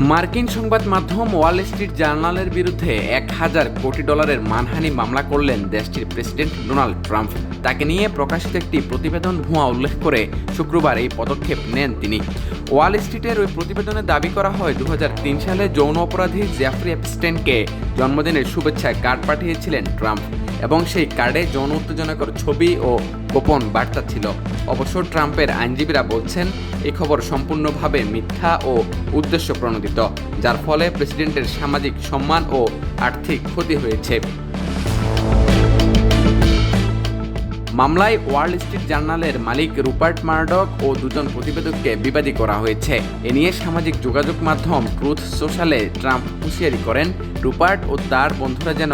মার্কিন সংবাদ মাধ্যম ওয়াল স্ট্রিট জার্নালের বিরুদ্ধে এক হাজার কোটি ডলারের মানহানি মামলা করলেন দেশটির প্রেসিডেন্ট ডোনাল্ড ট্রাম্প। তাকে নিয়ে প্রকাশিত একটি প্রতিবেদন ভুয়া উল্লেখ করে শুক্রবার এই পদক্ষেপ নেন তিনি। ওয়াল স্ট্রিটের ওই প্রতিবেদনে দাবি করা হয় দু হাজার তিন সালে যৌন অপরাধী জ্যাফরি এপস্টেনকে জন্মদিনের শুভেচ্ছায় কার্ড পাঠিয়েছিলেন ট্রাম্প এবং সেই কার্ডে যৌন উত্তেজনাকর ছবি ও গোপন বার্তা ছিল। অবশ্য ট্রাম্পের আইনজীবীরা বলছেন, এ খবর সম্পূর্ণভাবে মিথ্যা ও উদ্দেশ্য প্রণোদিত যার ফলে প্রেসিডেন্টের সামাজিক সম্মান ও আর্থিক ক্ষতি হয়েছে। মামলায় ওয়ার্ল্ড স্ট্রিট জার্নালের মালিক রুপার্ট মার্ডক ও দুজন প্রতিবেদককে বিবাদী করা হয়েছে। এ নিয়ে সামাজিক যোগাযোগ মাধ্যম ক্রুথ সোশ্যালে ট্রাম্প হুঁশিয়ারি করেন, রুপার্ট ও তার বন্ধুরা যেন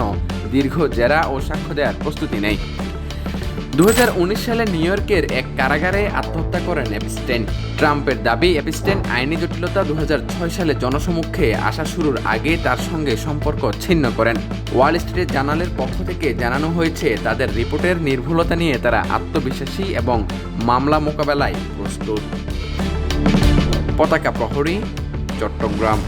দীর্ঘ জেরা ও সাক্ষ্য দেওয়ার প্রস্তুতি নেয়। উনিশ সালে নিউ ইয়র্কের এক কারাগারে আত্মহত্যা করেন এপিস্টেন। ট্রাম্পের দাবি, এপিস্টেন আইনি জটিলতা দু হাজার ছয় সালে জনসমক্ষে আসা শুরুর আগে তার সঙ্গে সম্পর্ক ছিন্ন করেন। ওয়াল স্ট্রিট জার্নালের পক্ষ থেকে জানানো হয়েছে, তাদের রিপোর্টের নির্ভুলতা নিয়ে তারা আত্মবিশ্বাসী এবং মামলা মোকাবেলায় প্রস্তুত। পতাকা প্রহরী, চট্টগ্রাম।